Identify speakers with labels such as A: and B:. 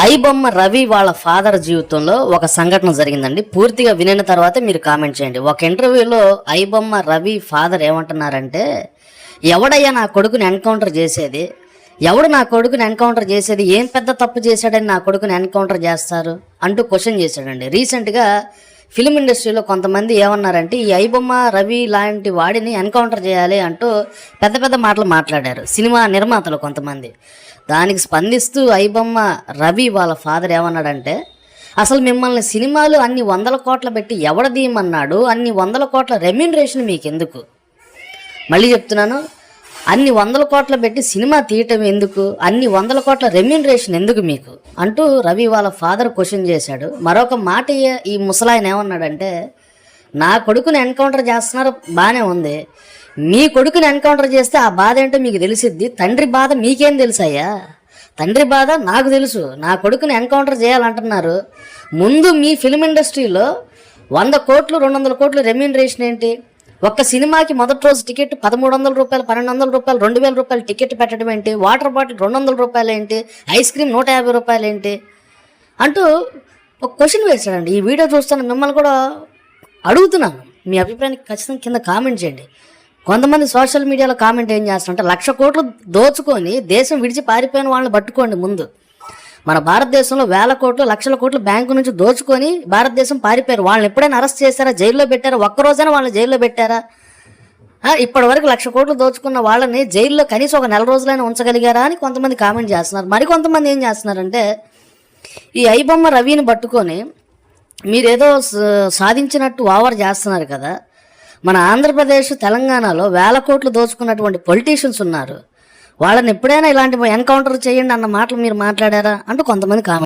A: ఐబొమ్మ రవి వాళ్ళ ఫాదర్ జీవితంలో ఒక సంఘటన జరిగిందండి. పూర్తిగా వినిన తర్వాత మీరు కామెంట్ చేయండి. ఒక ఇంటర్వ్యూలో ఐబొమ్మ రవి ఫాదర్ ఏమంటున్నారంటే ఎవడయ్యా నా కొడుకుని ఎన్కౌంటర్ చేసేది? ఎవడు నా కొడుకుని ఎన్కౌంటర్ చేసేది? ఏం పెద్ద తప్పు చేశాడని నా కొడుకుని ఎన్కౌంటర్ చేస్తారు? అంటూ క్వశ్చన్ చేశాడండి. రీసెంట్గా ఫిలిం ఇండస్ట్రీలో కొంతమంది ఏమన్నారంటే ఈ ఐబొమ్మ రవి లాంటి వాడిని ఎన్కౌంటర్ చేయాలి అంటూ పెద్ద పెద్ద మాటలు మాట్లాడారు. సినిమా నిర్మాతలు కొంతమంది. దానికి స్పందిస్తూ ఐబొమ్మ రవి వాళ్ళ ఫాదర్ ఏమన్నాడంటే అసలు మిమ్మల్ని సినిమాలు అన్ని వందల కోట్ల పెట్టి ఎవడ దీయమన్నాడు అన్ని వందల కోట్ల రెమ్యూనరేషన్ మీకు ఎందుకు మళ్ళీ చెప్తున్నాను అన్ని వందల కోట్ల పెట్టి సినిమా తీయటం ఎందుకు? అన్ని వందల కోట్ల రెమ్యూనరేషన్ ఎందుకు మీకు? అంటూ రవి వాళ్ళ ఫాదర్ క్వశ్చన్ చేశాడు. మరొక మాట ఈ- ముసలాయన ఏమన్నాడంటే నా కొడుకుని ఎన్కౌంటర్ చేస్తున్నారు బాగానే ఉంది. మీ కొడుకుని ఎన్కౌంటర్ చేస్తే ఆ బాధ ఏంటో మీకు తెలిసిద్ది. తండ్రి బాధ మీకేం తెలుసాయా తండ్రి బాధ నాకు తెలుసు. నా కొడుకుని ఎన్కౌంటర్ చేయాలంటున్నారు. ముందు మీ ఫిల్మ్ ఇండస్ట్రీలో వంద కోట్లు రెండు వందల కోట్లు రెమ్యూనరేషన్ ఏంటి? ఒక్క సినిమాకి మొదటి రోజు టికెట్ పదమూడు వందల రూపాయలు పన్నెండు వందల రూపాయలు రెండు వేల రూపాయలు టికెట్ పెట్టడం ఏంటి? వాటర్ బాటిల్ రెండు వందల రూపాయలు ఏంటి? ఐస్ క్రీమ్ నూట యాభై రూపాయలు ఏంటి? అంటూ ఒక క్వశ్చన్ వేశాడండి. ఈ వీడియో చూస్తున్న మిమ్మల్ని కూడా అడుగుతున్నాను. మీ అభిప్రాయానికి ఖచ్చితంగా కింద కామెంట్ చేయండి. కొంతమంది సోషల్ మీడియాలో కామెంట్ ఏం చేస్తారంటే లక్ష కోట్లు దోచుకొని దేశం విడిచి పారిపోయిన వాళ్ళని పట్టుకోండి ముందు. మన భారతదేశంలో వేల కోట్లు లక్షల కోట్లు బ్యాంకు నుంచి దోచుకొని భారతదేశం పారిపోయారు. వాళ్ళని ఎప్పుడైనా అరెస్ట్ చేశారా? జైల్లో పెట్టారా? ఒక్కరోజైనా వాళ్ళని జైల్లో పెట్టారా? ఇప్పటి వరకు లక్ష కోట్లు దోచుకున్న వాళ్ళని జైల్లో కనీసం ఒక నెల రోజులైనా ఉంచగలిగారా అని కొంతమంది కామెంట్ చేస్తున్నారు. మరి కొంతమంది ఏం చేస్తున్నారంటే ఈ ఐబొమ్మ రవిని పట్టుకొని మీరేదో సాధించినట్టు ఓవర్ చేస్తున్నారు కదా. మన ఆంధ్రప్రదేశ్ తెలంగాణలో వేల కోట్లు దోచుకున్నటువంటి పొలిటీషియన్స్ ఉన్నారు. వాళ్ళని ఎప్పుడైనా ఇలాంటి ఎన్కౌంటర్ చేయండి అన్న మాటలు మీరు మాట్లాడారా? అంటూ కొంతమంది కామెంట్